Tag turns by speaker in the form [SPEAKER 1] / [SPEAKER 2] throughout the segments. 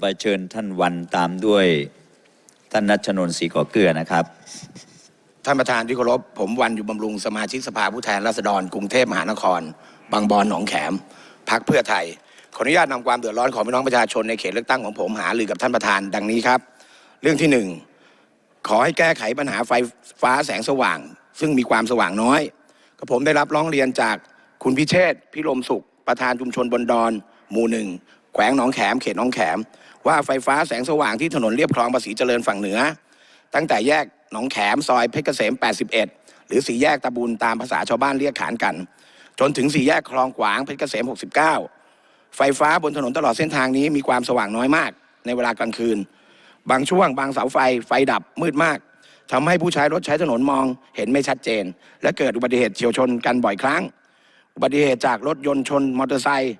[SPEAKER 1] ไปเชิญท่านวันตามด้วย ท่านนัชนนท์ศรีก่อเกลือนะครับ
[SPEAKER 2] ท่านประธานที่เคารพผมวันอยู่บำรุงสมาชิกสภาผู้แทนราษฎรกรุงเทพมหานคร บางบอนหนองแขมพักเพื่อไทย ขออนุญาตนำความเดือดร้อนของพี่น้องประชาชนในเขตเลือกตั้งของผมหารือกับท่านประธานดังนี้ครับ เรื่องที่หนึ่งขอให้แก้ไขปัญหาไฟฟ้าแสงสว่าง ซึ่งมีความสว่างน้อยก็ผมได้รับร้องเรียนจากคุณพิเชษฐ์พิรมสุข ประธานชุมชนบนดอน หมู่หนึ่ง แขวงหนองแขมเขตหนองแขม ว่าไฟฟ้าแสงสว่างที่ถนนเรียบคลองภาษีเจริญฝั่งเหนือ ตั้งแต่แยกหนองแขมซอยเพชรเกษม 81 หรือสี่แยกตะบุญตามภาษาชาวบ้านเรียกขานกัน จนถึงสี่แยกคลองขวางเพชรเกษม 69 ไฟฟ้าบนถนนตลอดเส้นทางนี้มีความสว่างน้อยมาก ในเวลากลางคืน บางช่วงบางเสาไฟไฟดับมืดมากทำให้ผู้ใช้รถใช้ถนนมองเห็นไม่ชัดเจน และเกิดอุบัติเหตุเฉียวชนกันบ่อยครั้ง อุบัติเหตุจากรถยนต์ชนมอเตอร์ไซค์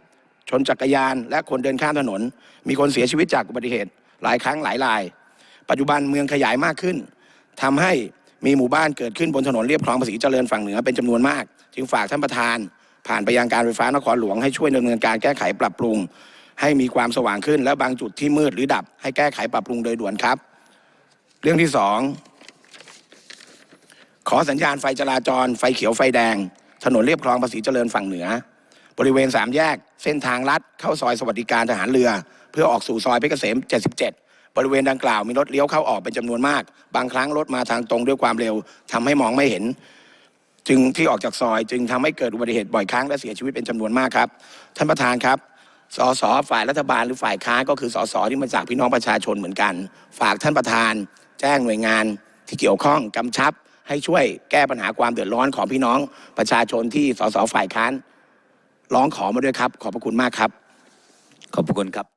[SPEAKER 2] ชนจักรยาน และคนเดินข้ามถนน มีคนเสียชีวิตจากอุบัติเหตุ หลายครั้งหลายราย ปัจจุบันเมืองขยายมากขึ้นทำให้มีหมู่บ้านเกิดขึ้นบนถนนเรียบคลองภาษีเจริญฝั่งเหนือเป็นจำนวนมาก จึงฝากท่านประธาน ผ่านไปยังการไฟฟ้านครหลวงให้ช่วยดำเนินการแก้ไขปรับปรุง ให้มีความสว่างขึ้น และบางจุดที่มืดหรือดับ ให้แก้ไขปรับปรุงโดยด่วนครับ เรื่องที่สองขอสัญญาณไฟจราจร ไฟเขียวไฟแดง ถนนเรียบคลองภาษีเจริญฝั่งเหนือ บริเวณสามแยกเส้นทางลัดเข้าซอยสวัสดิการทหารเรือ เพื่อออกสู่ซอยเพชรเกษม 77 บริเวณดังกล่าวมีรถเลี้ยวเข้าออกเป็นจำนวนมาก บางครั้งรถมาทางตรงด้วยความเร็วทำให้มองไม่เห็น จึงที่ออกจากซอย จึงทำให้เกิดอุบัติเหตุบ่อยครั้งและเสียชีวิตเป็นจำนวนมากครับ ท่านประธานครับสสฝ่ายรัฐบาลหรือฝ่ายค้านก็คือสสที่มาจากพี่น้องประชาชนเหมือนกัน ฝากท่านประธาน แจ้งหน่วยงานที่เกี่ยวข้องกำชับ ให้ช่วยแก้ปัญหาความเดือดร้อนของพี่น้องประชาชนที่สสฝ่ายค้าน ร้องขอมาด้วยครับ ขอบพระคุณมากครับ
[SPEAKER 1] ขอบพระคุณครับ